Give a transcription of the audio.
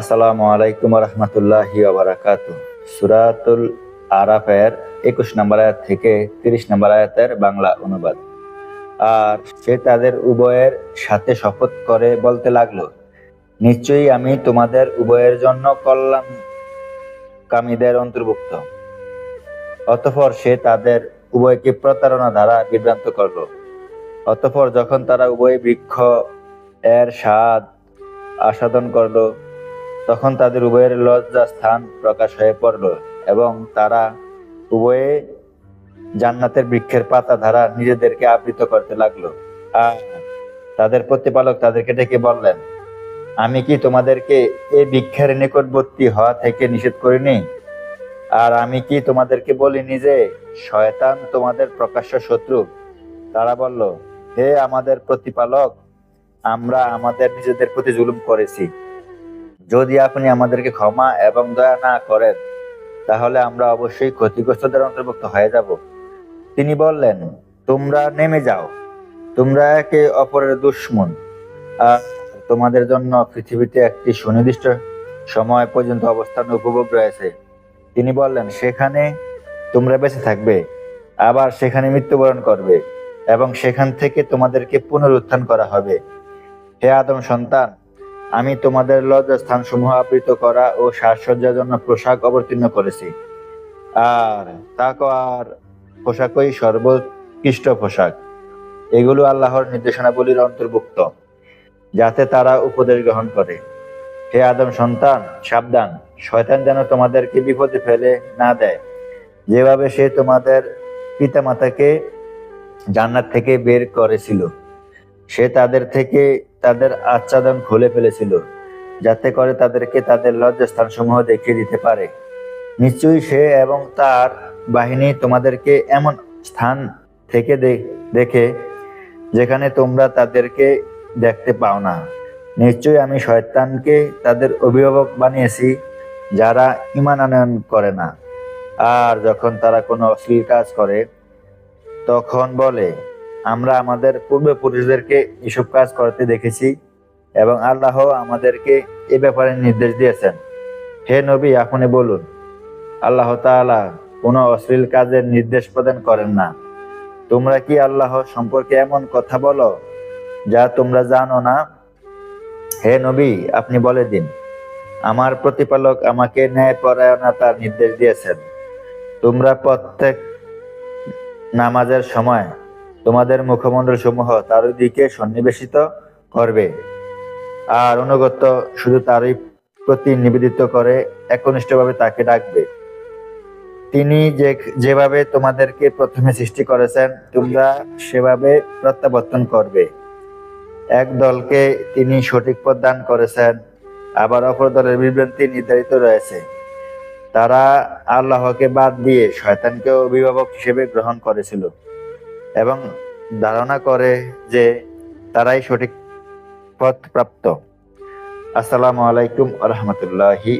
আসসালামু আলাইকুম রহমতুল্লাহি বারাকাত সুরাতুল আরাফের একুশ নম্বর আয়াত থেকে তিরিশ নম্বর আয়াতের বাংলা অনুবাদ। আর সে তাদের উভয়ের সাথে শপথ করে বলতে লাগল, নিশ্চয়ই আমি তোমাদের উভয়ের জন্য কল্যাণ কামীদের অন্তর্ভুক্ত। অতঃপর সে তাদের উভয়কে প্রতারণা দ্বারা বিভ্রান্ত করল। অতঃপর যখন তারা উভয় বৃক্ষ এর স্বাদ আস্বাদন করল তখন তাদের উভয়ের লজ্জা স্থান প্রকাশ হয়ে পড়ল এবং তারা উভয়ে জান্নাতের বৃক্ষের পাতা ধারা নিজেদেরকে আবৃত করতে লাগল। আর তাদের প্রতিপালক তাদেরকে ডেকে বললেন, আমি কি তোমাদেরকে এই বৃক্ষের নিকটবর্তী হওয়া থেকে নিষেধ করিনি? আর আমি কি তোমাদেরকে বলিনি যে শয়তান তোমাদের প্রকাশ্য শত্রু? তারা বলল, হে আমাদের প্রতিপালক, আমরা আমাদের নিজেদের প্রতি জুলুম করেছি। যদি আপনি আমাদেরকে ক্ষমা এবং দয়া না করেন, তাহলে আমরা অবশ্যই ক্ষতিগ্রস্তদের অন্তর্ভুক্ত হয়ে যাব। তিনি বললেন, তোমরা নেমে যাও। তোমরা একে অপরের দুশ্মন। আর তোমাদের জন্য পৃথিবীতে একটি সুনির্দিষ্ট সময় পর্যন্ত অবস্থান উপভোগ রয়েছে। তিনি বললেন, সেখানে তোমরা বেঁচে থাকবে, আবার সেখানে মৃত্যুবরণ করবে এবং সেখান থেকে তোমাদেরকে পুনরুত্থান করা হবে। হে আদম সন্তান আমি তোমাদের লজ্জাস্থান সমূহ আবৃত করা ও সাজসজ্জার জন্য পোশাক অবতীর্ণ করেছি। আর তাকওয়ার পোশাকই সর্বোৎকৃষ্ট পোশাক। এগুলো আল্লাহর নির্দেশনাবলীর অন্তর্ভুক্ত, যাতে তারা উপদেশ গ্রহণ করে। হে আদম সন্তান, সাবধান। শয়তান যেন তোমাদেরকে বিপদে ফেলে না দেয়। যেভাবে সে তোমাদের পিতামাতাকে জান্নাত থেকে বের করেছিল, সে তাদের থেকে তাদের আচ্ছাদন খুলে ফেলেছিল, যাতে করে তাদেরকে তাদের লজ্জাস্থান সমূহ দেখিয়ে দিতে পারে। নিশ্চয়ই সে এবং তার বাহিনী তোমাদেরকে এমন স্থান থেকে দেখে, যেখানে তোমরা তাদেরকে দেখতে পাও না। নিশ্চয়ই আমি শয়তানকে তাদের অভিভাবক বানিয়েছি, যারা ইমান আনয়ন করে না। আর যখন তারা কোনো অশ্লীল কাজ করে, তখন বলে আমরা আমাদের পূর্বপুরুষদেরকে এসব কাজ করতে দেখেছি এবং আল্লাহ আমাদেরকে এ ব্যাপারে নির্দেশ দিয়েছেন। হে নবী, আপনি বলুন, আল্লাহ তাআলা কোনো অশ্লীল কাজের নির্দেশ প্রদান করেন না। তোমরা কি আল্লাহ সম্পর্কে এমন কথা বলো যা তোমরা জানো না? হে নবী, আপনি বলে দিন, আমার প্রতিপালক আমাকে ন্যায় পরায়ণতার নির্দেশ দিয়েছেন। তোমরা প্রত্যেক নামাজের সময় তোমাদের মুখমণ্ডল সমূহ তার দিকে সন্নিবেশিত করবে। আর অনুগত শুধু তারই প্রতি নিবেদিত করে একনিষ্ঠভাবে তাকে ডাকবে। তিনি যে, যেভাবে তোমাদেরকে প্রথমে সৃষ্টি করেছেন, তোমরা সেভাবে প্রত্যাবর্তন করবে। এক দলকে তিনি সঠিক পথ দান করেছেন, আবার অপর দলের বিভ্রান্তি নির্ধারিত রয়েছে। তারা আল্লাহকে বাদ দিয়ে শয়তানকে অভিভাবক হিসেবে গ্রহণ করেছিল। এবং ধারণা করে যে তারাই সঠিক পথ প্রাপ্ত আসসালামু আলাইকুম রহমতুল্লাহি